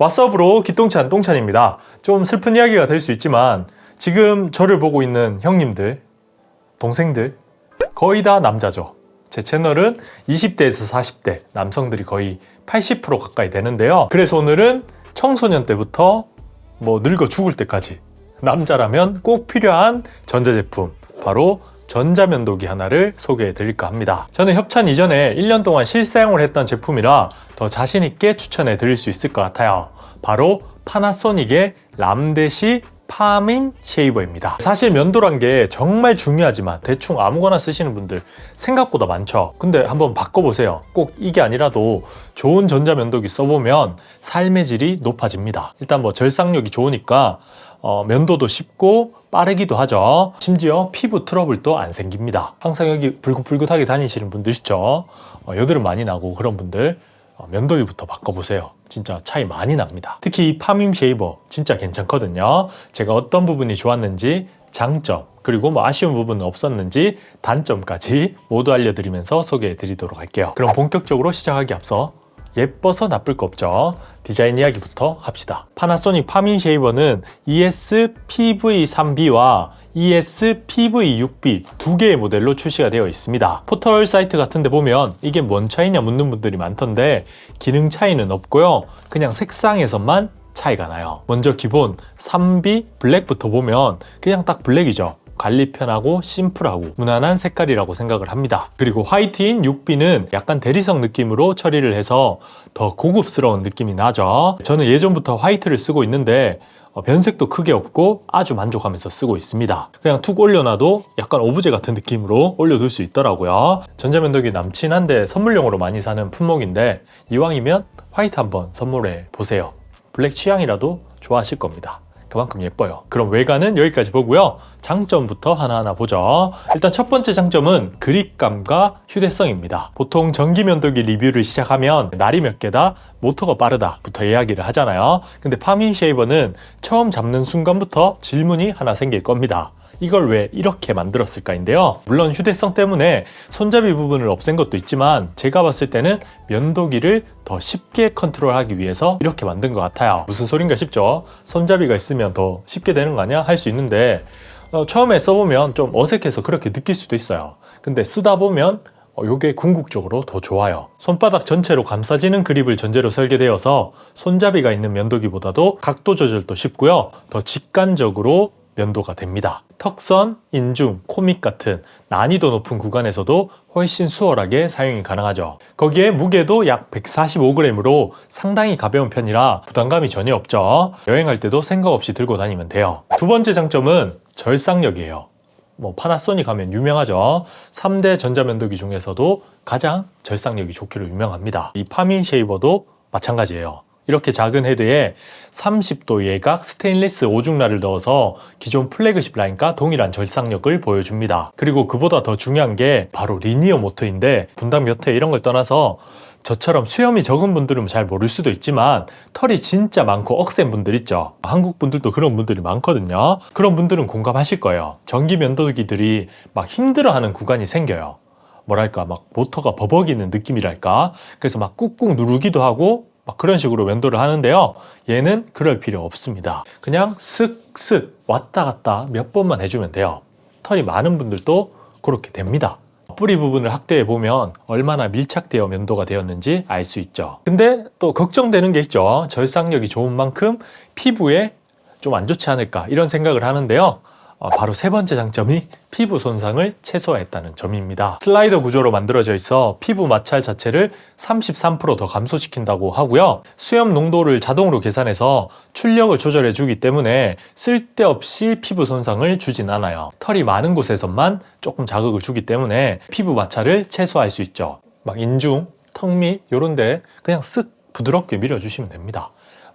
왓썹으로 기똥찬 똥찬입니다. 좀 슬픈 이야기가 될 수 있지만 지금 저를 보고 있는 형님들, 동생들 거의 다 남자죠. 제 채널은 20대에서 40대 남성들이 거의 80% 가까이 되는데요. 그래서 오늘은 청소년 때부터 뭐 늙어 죽을 때까지 남자라면 꼭 필요한 전자제품 바로 전자면도기 하나를 소개해 드릴까 합니다. 저는 협찬 이전에 1년 동안 실사용을 했던 제품이라 더 자신 있게 추천해 드릴 수 있을 것 같아요. 바로 파나소닉의 람데시 파민 쉐이버입니다. 사실 면도란 게 정말 중요하지만 대충 아무거나 쓰시는 분들 생각보다 많죠. 근데 한번 바꿔보세요. 꼭 이게 아니라도 좋은 전자면도기 써보면 삶의 질이 높아집니다. 일단 뭐 절삭력이 좋으니까 어, 면도도 쉽고 빠르기도 하죠. 심지어 피부 트러블도 안 생깁니다. 항상 여기 불긋불긋하게 다니시는 분들 있죠. 어, 여드름 많이 나고 그런 분들 어, 면도기부터 바꿔보세요. 진짜 차이 많이 납니다. 특히 이 파밈 쉐이버 진짜 괜찮거든요. 제가 어떤 부분이 좋았는지 장점 그리고 뭐 아쉬운 부분은 없었는지 단점까지 모두 알려드리면서 소개해 드리도록 할게요. 그럼 본격적으로 시작하기 앞서 예뻐서 나쁠 거 없죠. 디자인 이야기부터 합시다. 파나소닉 파민 쉐이버는 E ES-PV3B와 E ES-PV6B 두 개의 모델로 출시가 되어 있습니다. 포털 사이트 같은 데 보면 이게 뭔 차이냐 묻는 분들이 많던데 기능 차이는 없고요. 그냥 색상에서만 차이가 나요. 먼저 기본 3B 블랙부터 보면 그냥 딱 블랙이죠. 관리 편하고 심플하고 무난한 색깔이라고 생각을 합니다. 그리고 화이트인 6B는 약간 대리석 느낌으로 처리를 해서 더 고급스러운 느낌이 나죠. 저는 예전부터 화이트를 쓰고 있는데 어, 변색도 크게 없고 아주 만족하면서 쓰고 있습니다. 그냥 툭 올려놔도 약간 오브제 같은 느낌으로 올려둘 수 있더라고요. 전자면도기 남친한데 선물용으로 많이 사는 품목인데 이왕이면 화이트 한번 선물해 보세요. 블랙 취향이라도 좋아하실 겁니다. 그만큼 예뻐요. 그럼 외관은 여기까지 보고요. 장점부터 하나하나 보죠. 일단 첫 번째 장점은 그립감과 휴대성입니다. 보통 전기 면도기 리뷰를 시작하면 날이 몇 개다, 모터가 빠르다부터 이야기를 하잖아요. 근데 파밍 쉐이버는 처음 잡는 순간부터 질문이 하나 생길 겁니다. 이걸 왜 이렇게 만들었을까인데요. 물론 휴대성 때문에 손잡이 부분을 없앤 것도 있지만 제가 봤을 때는 면도기를 더 쉽게 컨트롤하기 위해서 이렇게 만든 것 같아요. 무슨 소린가 싶죠? 손잡이가 있으면 더 쉽게 되는 거 아니야? 할 수 있는데 어, 처음에 써보면 좀 어색해서 그렇게 느낄 수도 있어요. 근데 쓰다 보면 어, 요게 궁극적으로 더 좋아요. 손바닥 전체로 감싸지는 그립을 전제로 설계되어서 손잡이가 있는 면도기보다도 각도 조절도 쉽고요. 더 직관적으로 면도가 됩니다. 턱선, 인중, 코믹 같은 난이도 높은 구간에서도 훨씬 수월하게 사용이 가능하죠. 거기에 무게도 약 145g으로 상당히 가벼운 편이라 부담감이 전혀 없죠. 여행할 때도 생각 없이 들고 다니면 돼요. 두 번째 장점은 절삭력이에요. 뭐 파나소닉 하면 유명하죠. 3대 전자면도기 중에서도 가장 절삭력이 좋기로 유명합니다. 이 파민 쉐이버도 마찬가지예요. 이렇게 작은 헤드에 30도 예각 스테인리스 오중라를 넣어서 기존 플래그십 라인과 동일한 절삭력을 보여줍니다. 그리고 그보다 더 중요한 게 바로 리니어 모터인데 분당 몇 회 이런 걸 떠나서 저처럼 수염이 적은 분들은 잘 모를 수도 있지만 털이 진짜 많고 억센 분들 있죠. 한국 분들도 그런 분들이 많거든요. 그런 분들은 공감하실 거예요. 전기 면도기들이 막 힘들어하는 구간이 생겨요. 뭐랄까 막 모터가 버벅이는 느낌이랄까. 그래서 막 꾹꾹 누르기도 하고 막 그런 식으로 면도를 하는데요. 얘는 그럴 필요 없습니다. 그냥 쓱쓱 왔다 갔다 몇 번만 해주면 돼요. 털이 많은 분들도 그렇게 됩니다. 뿌리 부분을 확대해 보면 얼마나 밀착되어 면도가 되었는지 알 수 있죠. 근데 또 걱정되는 게 있죠. 절삭력이 좋은 만큼 피부에 좀 안 좋지 않을까 이런 생각을 하는데요. 어, 바로 세 번째 장점이 피부 손상을 최소화했다는 점입니다. 슬라이더 구조로 만들어져 있어 피부 마찰 자체를 33%더 감소시킨다고 하고요. 수염 농도를 자동으로 계산해서 출력을 조절해 주기 때문에 쓸데없이 피부 손상을 주진 않아요. 털이 많은 곳에서만 조금 자극을 주기 때문에 피부 마찰을 최소화할 수 있죠. 막 인중, 턱밑 이런데 그냥 쓱 부드럽게 밀어주시면 됩니다.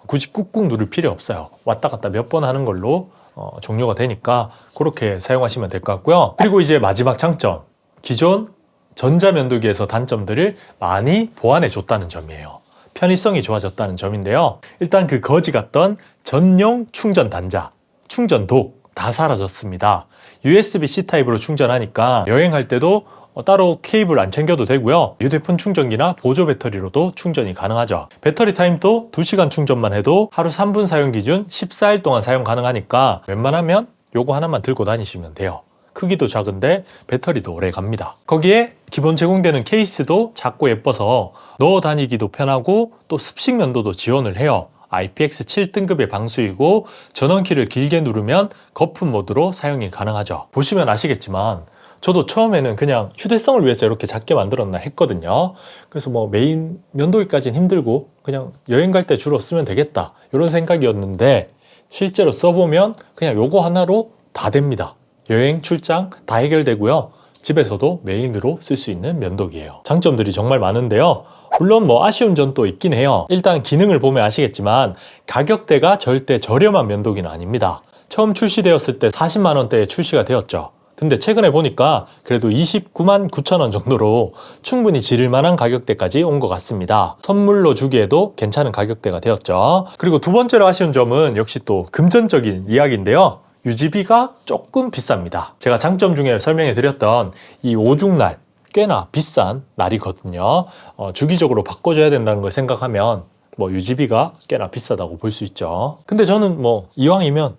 굳이 꾹꾹 누를 필요 없어요. 왔다 갔다 몇 번 하는 걸로 어, 종료가 되니까 그렇게 사용하시면 될 것 같고요. 그리고 이제 마지막 장점. 기존 전자면도기에서 단점들을 많이 보완해 줬다는 점이에요. 편의성이 좋아졌다는 점인데요. 일단 그 거지 같던 전용 충전 단자, 충전독 다 사라졌습니다. USB-C 타입으로 충전하니까 여행할 때도 어, 따로 케이블 안 챙겨도 되고요. 휴대폰 충전기나 보조 배터리로도 충전이 가능하죠. 배터리 타임도 2시간 충전만 해도 하루 3분 사용 기준 14일 동안 사용 가능하니까 웬만하면 요거 하나만 들고 다니시면 돼요. 크기도 작은데 배터리도 오래 갑니다. 거기에 기본 제공되는 케이스도 작고 예뻐서 넣어 다니기도 편하고 또 습식 면도도 지원을 해요. IPX7 등급의 방수이고 전원키를 길게 누르면 거품 모드로 사용이 가능하죠. 보시면 아시겠지만 저도 처음에는 그냥 휴대성을 위해서 이렇게 작게 만들었나 했거든요. 그래서 뭐 메인 면도기까지는 힘들고 그냥 여행 갈 때 주로 쓰면 되겠다 이런 생각이었는데 실제로 써보면 그냥 요거 하나로 다 됩니다. 여행, 출장 다 해결되고요. 집에서도 메인으로 쓸 수 있는 면도기예요. 장점들이 정말 많은데요. 물론 뭐 아쉬운 점도 있긴 해요. 일단 기능을 보면 아시겠지만 가격대가 절대 저렴한 면도기는 아닙니다. 처음 출시되었을 때 40만 원대에 출시가 되었죠. 근데 최근에 보니까 그래도 29만 9천 원 정도로 충분히 지를 만한 가격대까지 온 것 같습니다. 선물로 주기에도 괜찮은 가격대가 되었죠. 그리고 두 번째로 아쉬운 점은 역시 또 금전적인 이야기인데요. 유지비가 조금 비쌉니다. 제가 장점 중에 설명해 드렸던 이 오중날 꽤나 비싼 날이거든요. 어, 주기적으로 바꿔줘야 된다는 걸 생각하면 뭐 유지비가 꽤나 비싸다고 볼 수 있죠. 근데 저는 뭐 이왕이면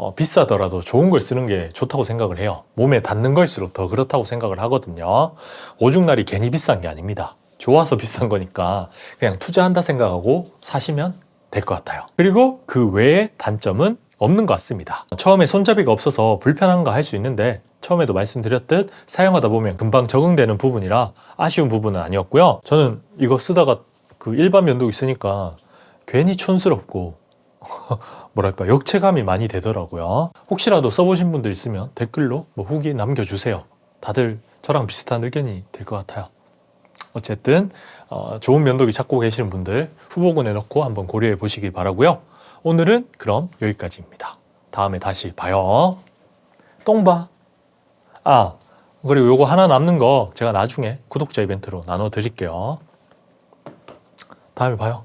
어, 비싸더라도 좋은 걸 쓰는 게 좋다고 생각을 해요. 몸에 닿는 걸수록 더 그렇다고 생각을 하거든요. 오중날이 괜히 비싼 게 아닙니다. 좋아서 비싼 거니까 그냥 투자한다 생각하고 사시면 될 것 같아요. 그리고 그 외에 단점은 없는 것 같습니다. 처음에 손잡이가 없어서 불편한가 할 수 있는데 처음에도 말씀드렸듯 사용하다 보면 금방 적응되는 부분이라 아쉬운 부분은 아니었고요. 저는 이거 쓰다가 그 일반 면도기 쓰니까 괜히 촌스럽고 뭐랄까 역체감이 많이 되더라고요. 혹시라도 써보신 분들 있으면 댓글로 뭐 후기 남겨주세요. 다들 저랑 비슷한 의견이 될 것 같아요. 어쨌든 어, 좋은 면도기 찾고 계시는 분들 후보군에 넣고 한번 고려해 보시기 바라고요. 오늘은 그럼 여기까지입니다. 다음에 다시 봐요. 똥봐. 아 그리고 요거 하나 남는 거 제가 나중에 구독자 이벤트로 나눠 드릴게요. 다음에 봐요.